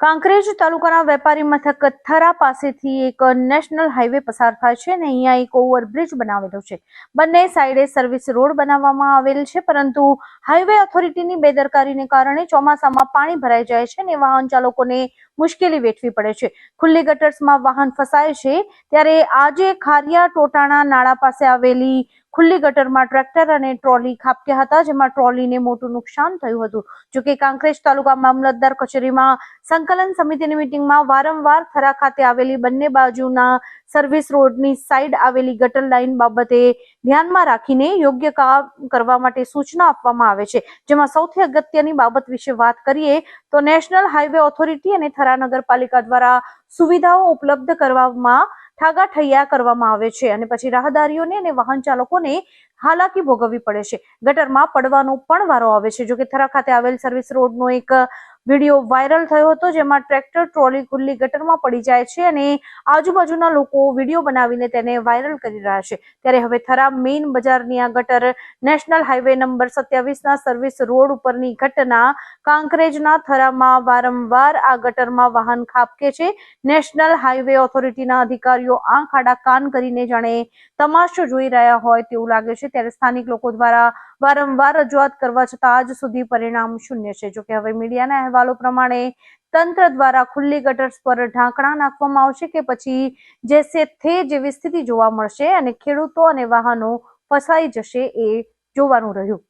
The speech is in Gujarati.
કાંકરેજ તાલુકાના વેપારી મથક થરા પાસેથી એક નેશનલ હાઈવે પસાર થાય છે અને અહીંયા એક ઓવરબ્રિજ બનાવેલો છે. બંને સાઈડે સર્વિસ રોડ બનાવવામાં આવેલ છે, પરંતુ હાઈવે ઓથોરિટીની બેદરકારીને કારણે ચોમાસામાં પાણી ભરાઈ જાય છે અને વાહન ચાલકોને મુશ્કેલી વેઠવી પડે છે. ખુલ્લી ગટર્સમાં વાહન ફસાય છે ત્યારે આજે ખારિયા ટોટાણા નાળા પાસે આવેલી ખુલ્લી ગટરમાં ટ્રેક્ટર અને ટ્રોલી ખાબક્યા હતા, જેમાં ટ્રોલીને મોટું નુકસાન થયું હતું. જોકે કાંકરેજ તાલુકા મામલતદાર કચેરીમાં સંકલન સમિતિની મિટિંગમાં વારંવાર થરા ખાતે આવેલી બંને બાજુના સર્વિસ રોડની સાઈડ આવેલી ગટર લાઈન બાબતે ધ્યાનમાં રાખીને યોગ્ય કામ કરવા માટે સૂચના આપવામાં આવે છે. જેમાં સૌથી અગત્યની બાબત વિશે વાત કરીએ તો નેશનલ હાઈવે ઓથોરિટી અને નગરપાલિકા દ્વારા સુવિધાઓ ઉપલબ્ધ કરવામાં ઠાગાઠૈયા કરવામાં આવે છે અને પછી રાહદારીઓને અને વાહન ચાલકોને હાલાકી ભોગવવી પડે છે. ગટરમાં પડવાનો પણ વારો આવે છે. જોકે થરા ખાતે આવેલ સર્વિસ રોડનો એક વીડિયો વાયરલ થયો હતો જેમાં ટ્રેક્ટર, ટ્રોલી, ખુલ્લી ગટરમાં પડી જાય છે અને આજુબાજુના લોકો વીડિયો બનાવીને તેને વાયરલ કરી રહ્યા છે. ત્યારે હવે થરા મેઇન બજારની આ ગટર નેશનલ હાઈવે નંબર સત્યાવીસના સર્વિસ રોડ ઉપરની ઘટના કાંકરેજના થરામાં વારંવાર આ ગટરમાં વાહન ખાબકે છે. નેશનલ હાઈવે ઓથોરિટીના અધિકારીઓ આંખ આડા કાન કરીને જાણે તમાશો જોઈ રહ્યા હોય તેવું લાગે છે. ત્યારે સ્થાનિક લોકો દ્વારા વારંવાર રજૂઆત કરવા છતાં આજ સુધી પરિણામ શૂન્ય છે. જોકે હવે મીડિયાના અહેવાલો પ્રમાણે તંત્ર દ્વારા ખુલ્લી ગટર્સ પર ઢાંકણા નાખવામાં આવશે કે પછી જેસે થે જેવી સ્થિતિ જોવા મળશે અને ખેડૂતો અને વાહનો ફસાઈ જશે એ જોવાનું રહ્યું.